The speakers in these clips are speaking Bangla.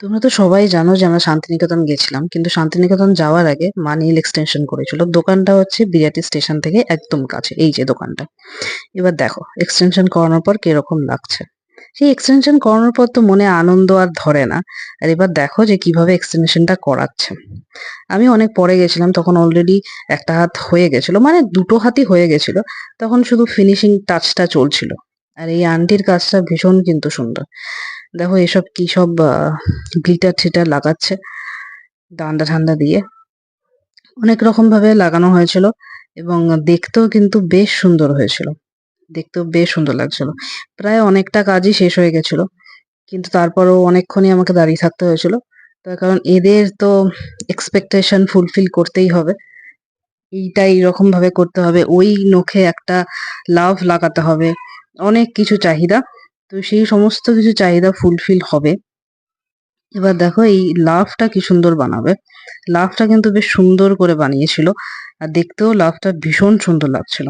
তোমরা তো সবাই জানো যে আমরা শান্তিনিকেতন গেছিলাম, কিন্তু শান্তিনিকেতন যাওয়ার আগে মা নীল এক্সটেনশন করেছিল। দোকানটা হচ্ছে বিরাটি স্টেশন থেকে একদম কাছে, এই যে দোকানটা। এবার দেখো এক্সটেনশন করানোর পর কীরকম লাগছে। সেই এক্সটেনশন করানোর পর তো মনে আনন্দ আর ধরে না। আর এবার দেখো যে কীভাবে এক্সটেনশনটা করাচ্ছে। আমি অনেক পরে গেছিলাম, তখন অলরেডি একটা হাত হয়ে গেছিল মানে দুটো হাতই হয়ে গেছিল, তখন শুধু ফিনিশিং টাচটা চলছিল। আর এই আন্টির কাজটা ভীষণ কিন্তু সুন্দর। দেখো এসব কি সব গ্লিটার ঠিটার লাগাচ্ছে ডান্ডা ঠান্ডা দিয়ে। অনেক রকম ভাবে লাগানো হয়েছিল এবং দেখতেও কিন্তু বেশ সুন্দর হয়েছিল। দেখতেও বেশ সুন্দর লাগছিল। প্রায় অনেকটা কাজই শেষ হয়ে গেছিল, কিন্তু তারপরেও অনেকক্ষণই আমাকে দাঁড়িয়ে থাকতে হয়েছিল। তার কারণ এদের তো এক্সপেকটেশন ফুলফিল করতেই হবে। এইটা এইরকম ভাবে করতে হবে। ওই নখে একটা লাভ লাগাতে হবে। অনেক কিছু চাহিদা। তো সেই সমস্ত কিছু চাহিদা ফুলফিল হবে। এবার দেখো এই লাভটা কি সুন্দর বানাবে। লাভটা কিন্তু বেশ সুন্দর করে বানিয়েছিল। আর দেখতেও লাভটা ভীষণ সুন্দর লাগছিল।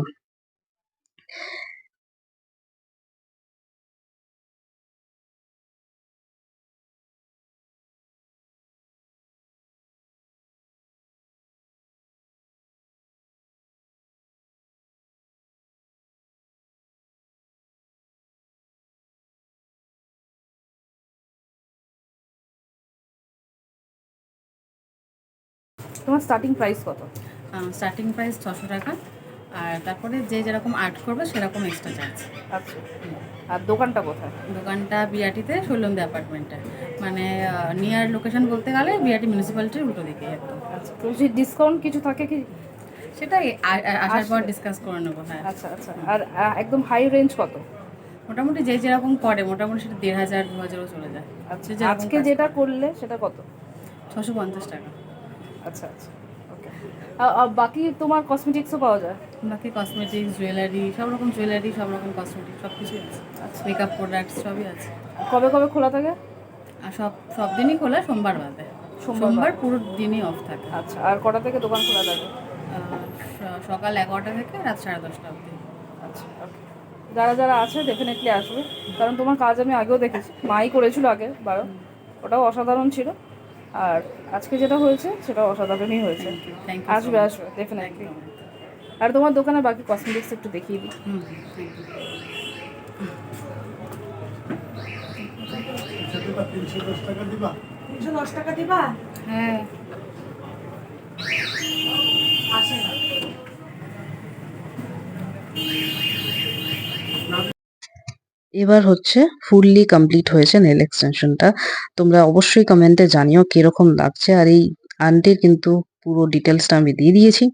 তোমার স্টার্টিং প্রাইস কত? স্টার্টিং প্রাইস ছশো টাকা। আর তারপরে যে যেরকম আর্ট করবে সেরকম এক্সট্রা চার্জ আচ্ছা। আর দোকানটা কোথায়? দোকানটা বিআরটিতে শৈলন্দী অ্যাপার্টমেন্টে। মানে নিয়ার লোকেশন বলতে গেলে বিআরটি মিউনিসিপ্যালিটির উল্টো দিকে আচ্ছা তো ডিসকাউন্ট কিছু থাকে কি? সেটাই আসার পর ডিসকাস করে নেব হ্যাঁ। আচ্ছা আচ্ছা। আর একদম হাই রেঞ্জ কত? মোটামুটি যে যেরকম করে মোটামুটি সেটা দেড় হাজার দু হাজারও চলে যায়। আচ্ছা আজকে যেটা করলে সেটা কত? ছশো পঞ্চাশ টাকা। আচ্ছা আচ্ছা ওকে বাকি তোমার কসমেটিক্সও পাওয়া যায়? বাকি কসমেটিক্স জুয়েলারি সব রকম জুয়েলারি সব রকম কসমেটিক্স সব কিছুই আছে। আচ্ছা। মেকআপ প্রোডাক্টস সবই আছে। কবে কবে খোলা থাকে? আর সব সব দিনই খোলা সোমবার বাদে। সোমবার পুরো দিনই অফ থাকে। আচ্ছা আর কটা থেকে দোকান খোলা থাকে? সকাল এগারোটা থেকে রাত সাড়ে দশটা অবধি। আচ্ছা যারা যারা আছে ডেফিনেটলি আসবে। কারণ তোমার কাজ আমি আগেও দেখেছি। মাই করেছিল আগে বারো। ওটাও অসাধারণ ছিল। আর আজকে যেটা হয়েছে সেটা অসাধারণই হয়েছে। আসবে আসবে আসবে ডেফিনেটলি আর তোমার দোকানে বাকি কসমেটিক্স একটু দেখিয়ে দিই। তিনশো দশ টাকা দিবা? হ্যাঁ। আসে না। এবার হচ্ছে ফুললি কমপ্লিট হয়েছে নেল এক্সটেনশনটা তোমরা অবশ্যই কমেন্টে জানিও কীরকম লাগছে। আর এই আন্টির কিন্তু পুরো ডিটেলসটা আমি দিয়ে দিয়েছি।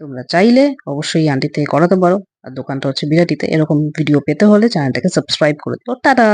তোমরা চাইলে অবশ্যই আন্টি থেকে করাতে পারো। আর দোকানটা হচ্ছে বিরাটিতে। এরকম ভিডিও পেতে হলে চ্যানেলটাকে সাবস্ক্রাইব করে দিও। টাটা!